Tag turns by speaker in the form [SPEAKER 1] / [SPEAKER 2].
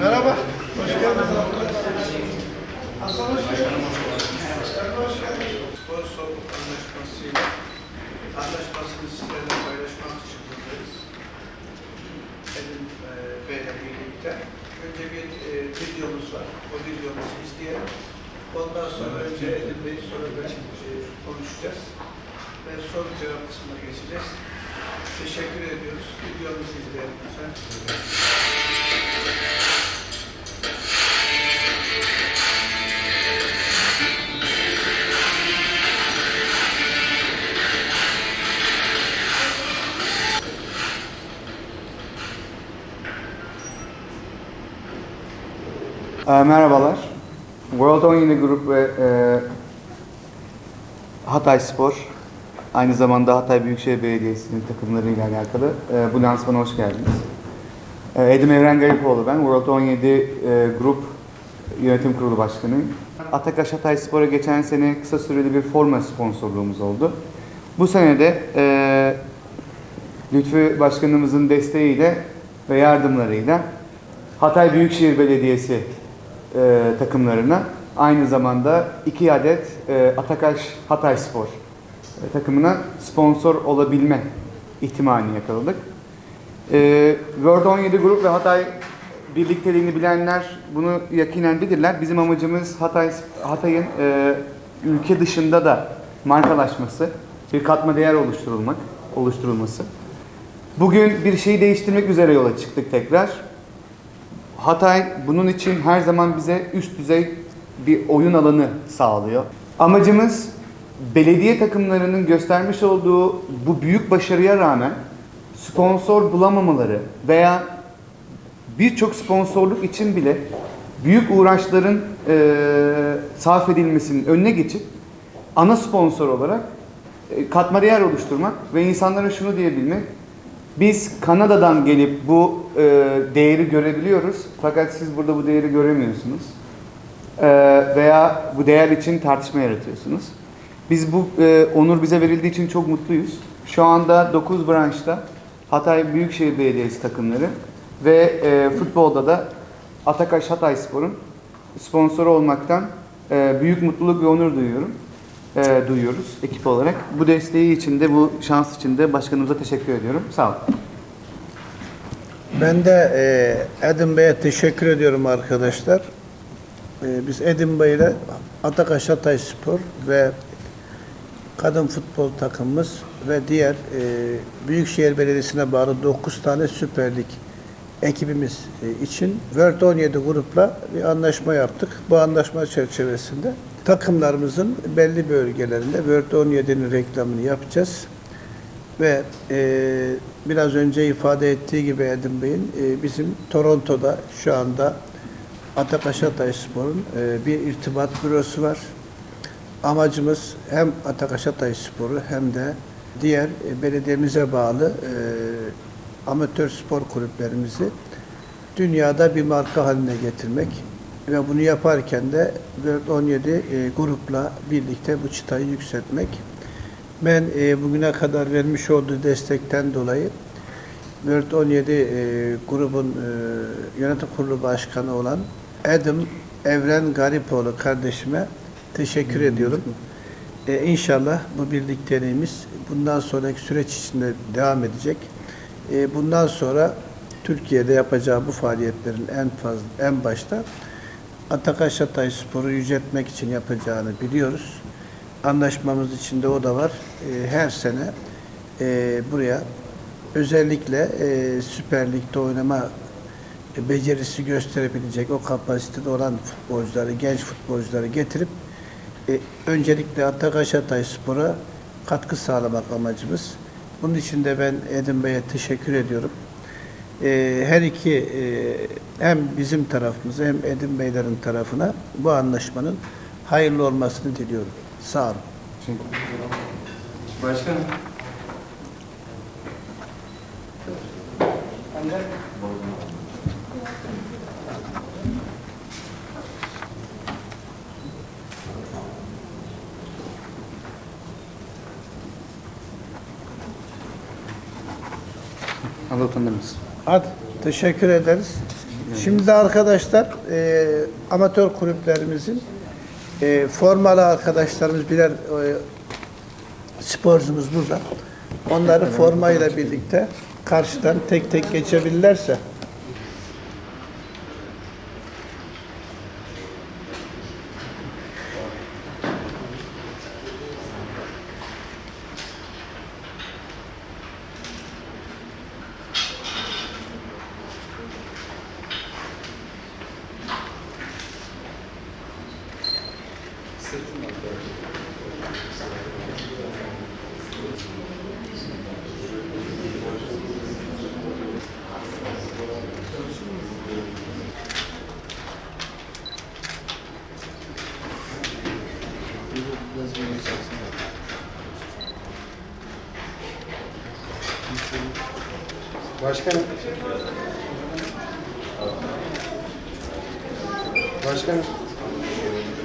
[SPEAKER 1] Merhaba. Hoş geldiniz. Hasan hoş geldiniz. Hoş geldiniz.
[SPEAKER 2] Spor soğuk anlaşmasıyla anlaşmasını sizlerle paylaşmak için buradayız. Benim e, Bey'le birlikte. Önce bir e, videomuz var. O videomuzu izleyelim. Ondan sonra önce Edin Bey sonra ben e, konuşacağız. Ve soru cevap kısmına geçeceğiz. Teşekkür ediyoruz. Videomuzu izleyelim lütfen.
[SPEAKER 3] Ee, merhabalar. World 17 Grup ve e, Hatay Spor, aynı zamanda Hatay Büyükşehir Belediyesi'nin takımlarıyla alakalı e, bu lansmana hoş geldiniz. E, Edim Evren Garipoğlu ben, World 17 e, Grup Yönetim Kurulu Başkanıyım. Atakaş Hatay Spor'a geçen sene kısa süreli bir forma sponsorluğumuz oldu. Bu sene de e, Lütfü Başkanımızın desteğiyle ve yardımlarıyla Hatay Büyükşehir Belediyesi takımlarına aynı zamanda iki adet e, Atakaş Hatay Spor takımına sponsor olabilme ihtimalini yakaladık. E, World 17 Grup ve Hatay birlikteliğini bilenler bunu yakinen bilirler. Bizim amacımız Hatay Hatay'ın e, ülke dışında da markalaşması, bir katma değer oluşturulmak, oluşturulması. Bugün bir şeyi değiştirmek üzere yola çıktık tekrar. Hatay bunun için her zaman bize üst düzey bir oyun alanı sağlıyor. Amacımız belediye takımlarının göstermiş olduğu bu büyük başarıya rağmen sponsor bulamamaları veya birçok sponsorluk için bile büyük uğraşların eee sarf edilmesinin önüne geçip ana sponsor olarak e, katma değer oluşturmak ve insanlara şunu diyebilmek. Biz Kanada'dan gelip bu e, değeri görebiliyoruz fakat siz burada bu değeri göremiyorsunuz. E, veya bu değer için tartışma yaratıyorsunuz. Biz bu e, onur bize verildiği için çok mutluyuz. Şu anda 9 branşta Hatay Büyükşehir Belediyesi takımları ve e, futbolda da Atakaş Hatay Spor'un sponsoru olmaktan e, büyük mutluluk ve onur duyuyorum. E, duyuyoruz ekip olarak. Bu desteği için de bu şans için de başkanımıza teşekkür ediyorum. Sağ olun.
[SPEAKER 2] Ben de e, Edin Bey'e teşekkür ediyorum arkadaşlar. E, biz Edin Bey ile Atakaş Hatay Spor ve kadın futbol takımımız ve diğer e, Büyükşehir Belediyesi'ne bağlı 9 tane Süper Lig ekibimiz e, için World 17 grupla bir anlaşma yaptık. Bu anlaşma çerçevesinde takımlarımızın belli bölgelerinde World 17'nin reklamını yapacağız. Ve e, biraz önce ifade ettiği gibi Edin Bey'in e, bizim Toronto'da şu anda Atakaş Spor'un e, bir irtibat bürosu var. Amacımız hem Atakaş Hatay Spor'u hem de diğer e, belediyemize bağlı e, amatör spor kulüplerimizi dünyada bir marka haline getirmek ve bunu yaparken de World 17 e, grupla birlikte bu çıtayı yükseltmek. Ben e, bugüne kadar vermiş olduğu destekten dolayı World 17 e, grubun e, yönetim kurulu başkanı olan Adam Evren Garipoğlu kardeşime teşekkür ediyorum. E, inşallah bu birlikteliğimiz bundan sonraki süreç içinde devam edecek. E, bundan sonra Türkiye'de yapacağı bu faaliyetlerin en fazla en başta Atakaş Hatay Spor'u yüceltmek için yapacağını biliyoruz. Anlaşmamız içinde o da var. E, her sene e, buraya özellikle e, Süper Lig'de oynama e, becerisi gösterebilecek o kapasitede olan futbolcuları, genç futbolcuları getirip e, öncelikle Atakaş Hatay Spor'a katkı sağlamak amacımız. Bunun için de ben Edin Bey'e teşekkür ediyorum. E, her iki e, hem bizim tarafımıza hem Edin Beylerin tarafına bu anlaşmanın hayırlı olmasını diliyorum. Sağ olun.
[SPEAKER 3] Başkanım. Allah utanır mısın?
[SPEAKER 2] Hadi teşekkür ederiz. Şimdi arkadaşlar e, amatör kulüplerimizin e, formalı arkadaşlarımız birer e, sporcumuz burada. Onları formayla birlikte karşıdan tek tek geçebilirlerse
[SPEAKER 4] Başkanım. Başkanım.